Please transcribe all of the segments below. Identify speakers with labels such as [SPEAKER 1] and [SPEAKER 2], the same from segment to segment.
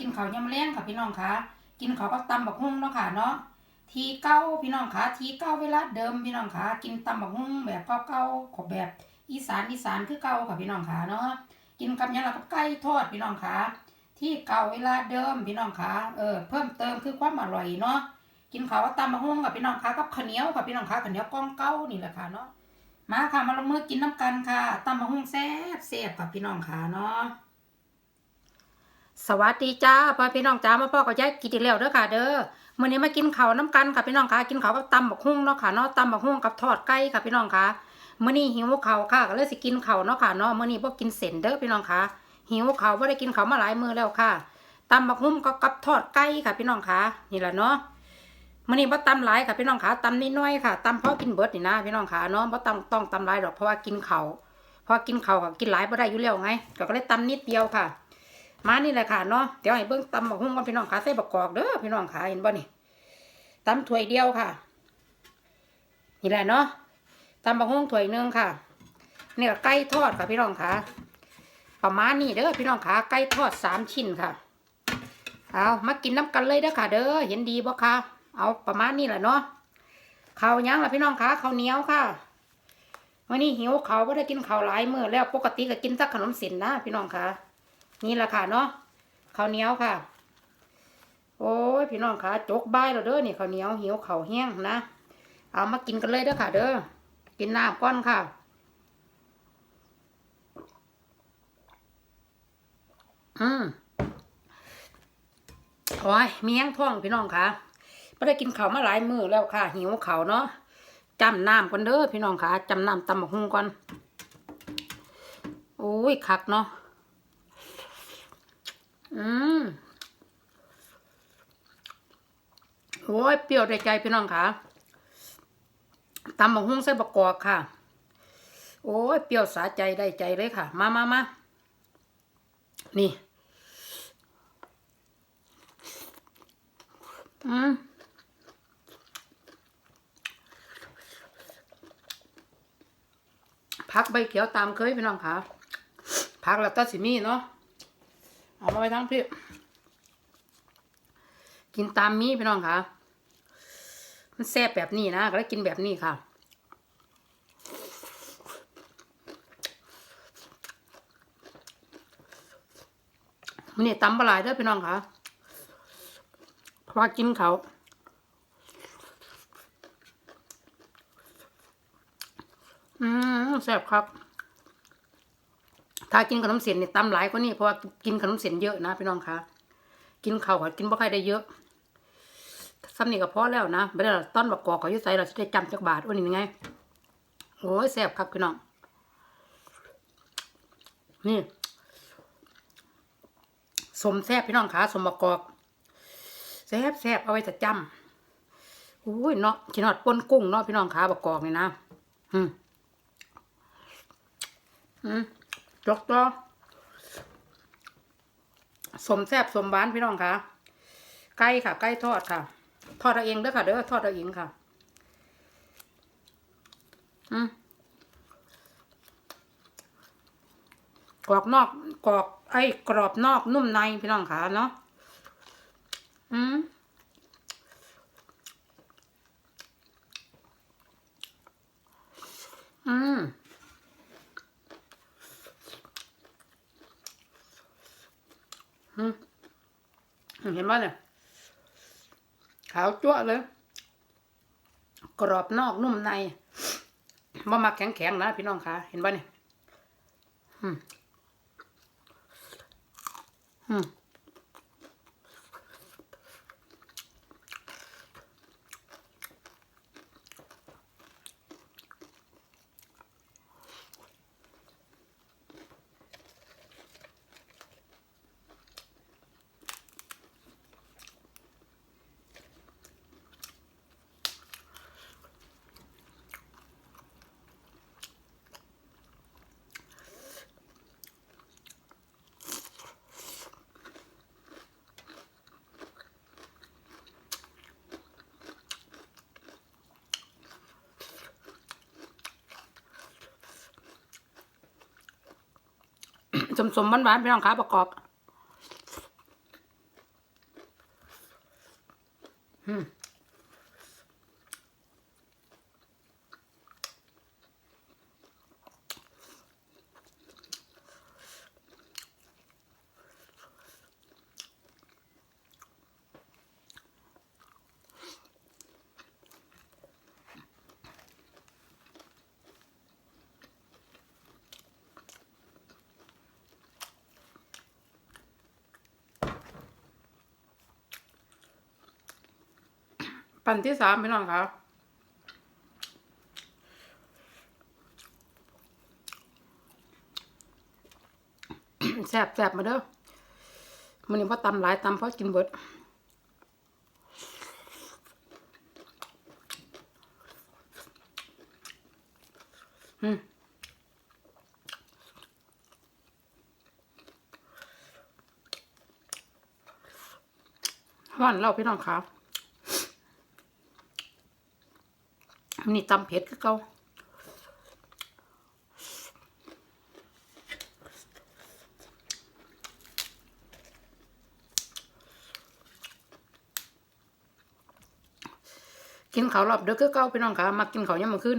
[SPEAKER 1] กินข้าวยำแรงค่ะพี่น้องค่ะ กินข้าวกับตำบักหุ่งเนาะค่ะเนาะ ทีเก้าพี่น้องค่ะ ทีเก้าเวลาเดิมพี่น้องค่ะ กินตำบักหุ่งแบบเก่าๆของแบบอีสานอีสานคือเก่าค่ะพี่น้องค่ะเนาะ กินกับยังล่ะกับไก่ทอดพี่น้องค่ะ ที่เก่าเวลาเดิมพี่น้องค่ะ เออเพิ่มเติมคือความอร่อยเนาะ กินข้าวกับตำบักหุ่งกับพี่น้องค่ะกับข้าวเหนียวกับพี่น้องค่ะข้าวเหนียวก้องเก้านี่แหละค่ะเนาะ มาค่ะมาลงมือกินน้ำกันค่ะตำบักหุ่งแซ่บแซ่บค่ะพี่น้องค่ะเนาะ สวัสดีจ้าพ่อพี่น้องจ้ามาพ่อก็ยายกินอีกแล้วเด้อค่ะ เด้อมื้อนี้มากินข้าวน้ำกันค่ะพี่น้องค่ะกินข้าวกับตำบักหุ่งเนาะค่ะเนาะตำบักหุ่งกับทอดไก่ค่ะพี่น้องค่ะมื้อนี้หิวข้าวค่ะก็เลยสิกินข้าวเนาะค่ะเนาะมื้อนี้บ่กินเส้นเด้อพี่น้องค่ะหิวข้าวบ่ได้กินข้าวมาหลายมื้อแล้วค่ะตำบักหุ่งก็กับทอดไก่ค่ะพี่น้องค่ะนี่แหละเนาะมื้อนี้บ่ตำหลายค่ะพี่น้องค่ะตำนิดหน่อยค่ะตำพอกินเบิดนี่นะพี่น้องค่ะเนาะบ่ต้องต้องตำหลายดอกเพราะว่ากินข้าวเพราะกินข้าวก็กินหลายบ่ได้อยู่แล้วไงก็เลยตำนิดเดียวค่ะ มานี่แหละค่ะเนาะเดี๋ยวให้เบิ้งตำบักหุ่งกันพี่น้องขาใส่บักกอกเด้อพี่น้องขาเห็นบ่นี่ตำถ้วยเดียวค่ะ นี่แหละเนาะตำบักหุ่งถ้วยหนึ่งค่ะนี่ก็ไก่ทอดค่ะพี่น้องขาประมาณนี้เด้อพี่น้องขาไก่ทอดสามชิ้นค่ะเอามากินน้ำกันเลยเด้อค่ะ เด้อเห็นดีบ่คะเอาประมาณนี้แหละเนาะข้าวยังล่ะพี่น้องขาข้าวเหนียวค่ะวันนี้หิวข้าวก็ได้กินข้าวหลายมื้อแล้วปกติก็กินแต่ขนมเส้นนะพี่น้องขา นี่แหละค่ะเนาะข้าวเหนียวค่ะ โอ้ยพี่น้องค่ะจกบายแล้วเด้อนี่ข้าวเหนียวหิวข้าวแห้งนะเอามากินกันเลยเด้อค่ะ เด้อกินน้ำก้อนค่ะอืมโอ้ยมีแห้งท้องพี่น้องค่ะไม่ได้กินข้าวมาหลายมื้อแล้วค่ะ หิวข้าวเนาะจำน้ำก่อนเด้อพี่น้องค่ะจำน้ำตำบักหุ่งก่อนโอ้ยคักเนาะ อืมโอ้ยเปรี้ยวได้ใจพี่น้องค่ะตำบักหุ่งใส่บักกอกค่ะ โอ้ยเปรี้ยวสาใจได้ใจเลยค่ะ มามามานี่ อืมพักใบเขียวตามเคยพี่น้องค่ะพักแล้วตัดสิมีเนาะ เอามาไว้ทั้งพี่ กินตามมีพี่น้องค่ะ มันแซ่บแบบนี้นะก็เลยกินแบบนี้ค่ะมันนี่ตำปลาไหลเด้อพี่น้องค่ะเพราะกินเขาอืมแซ่บครับ ถ้ากินขนมเส้นเนี่ยตำหลายกว่านี้เพราะว่ากินขนมเส้นเยอะนะพี่น้องคะกินข้าวก็กินบ่ค่อยได้เยอะซ้ำนี่ก็พอแล้วนะไม่ได้เราต้อนบักกอกก็อยุใส่เราจะได้จำจักบาทว่านี่ไงโอ้ยแซ่บครับพี่น้อง นี่สมแซ่บพี่น้องขาสมบักกอกแซ่บแซ่บเอาไว้จะจำโอ้ยเนาะกินหอดป้นกุ้งเนาะพี่น้องขาบักกอกนี่นะ อืมอืม จกต่อสมแซบสมหวานพี่น้องค่ะไก่ค่ะไก่ทอดค่ะ ทอดเอาเองเด้อค่ะเด้อทอดเอาเองค่ะ อืมกรอบนอกกรอบไอ้กรอบนอกนุ่มในพี่น้องค่ะเนาะอืมอืม อืม เห็นไหมเนี่ยขาวจั่วเลย กรอบนอกนุ่มในบ่มาแข็งแข็งๆนะพี่น้องคะเห็นป่ะเนี่ยอืมอืม สมสมๆหวานๆพี่น้องคะประกอบ อืม ปันที่สามพี่น้องครับแซ่บแซ่บมาเด้อมันนี่ว่าตำหลายตำเพราะกินเบิดอืมห้อนเราพี่น้องครับมั นี่ตำเผ็ดก็เก่ากินข้าวรอบเด้อคือเก่าพี่น้องค่ะมากินขาวยามมื้อคืน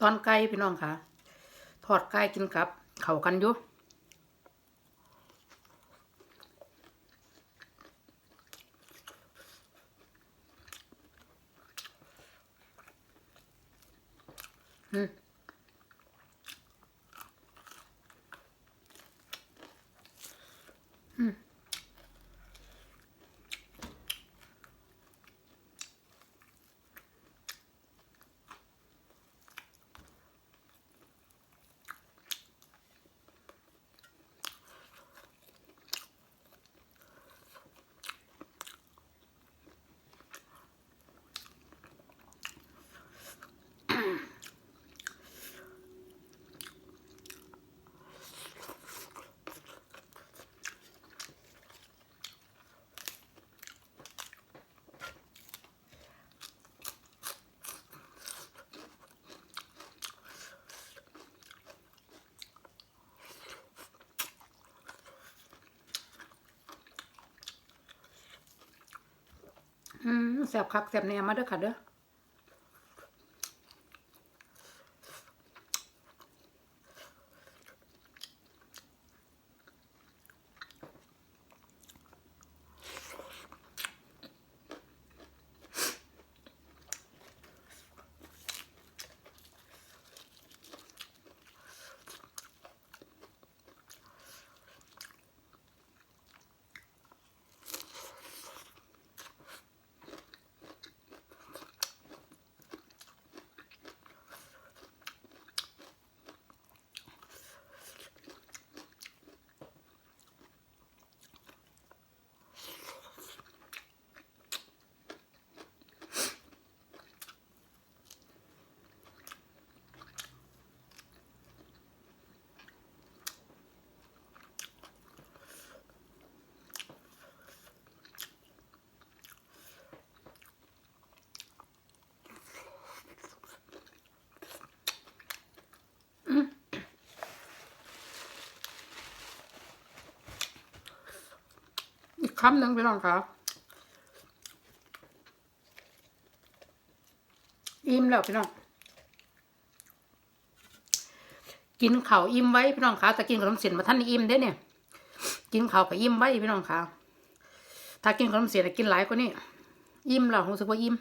[SPEAKER 1] ตอนไก่พี่น้องค่ะทอดไก่กินกับ เข่ากันอยู่อืมอืม แสบคักแสบแหน่มาเด้อค่ะเด้อ คำหนึ่งพี่น้องคะอิ่มแล้วพี่น้อง กินข้าวอิ่มไว้พี่น้องคะแต่กินขนมเสียนมาท่านอิ่มเด้เนี่ย กินข้าวกับอิ่มไว้พี่น้องคะถ้ากินขนมเสียนกินหลายกว่านี้อิ่มแล้วรู้สึกว่าอิ่ม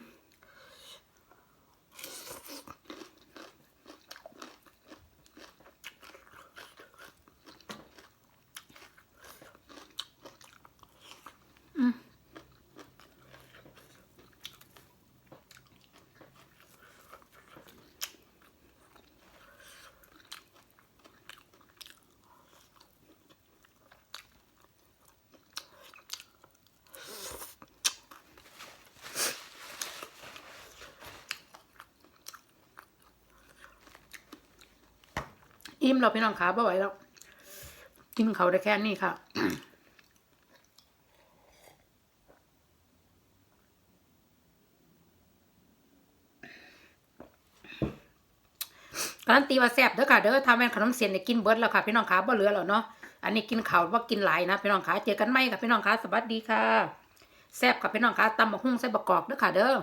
[SPEAKER 1] อิ่มเราพี่น้องขาบ่ไหวแล้ว กินเขาได้แค่นี้ค่ะการันตีว่าแซ่บเด้อค่ะเด้อทำเป็นขนมเสียนเนกินเบิร์ดแล้วค่ะพี่น้องขาบ่เหลือแล้วเนาะอันนี้กินเข่าวว่ากินหลายนะพี่น้องขาเจอกันไหมค่ะพี่น้องขาสวัสดีค่ะแซ่บค่ะพี่น้องขาตำมะฮุ่งใส่บักกอกเด้อค่ะเด้อ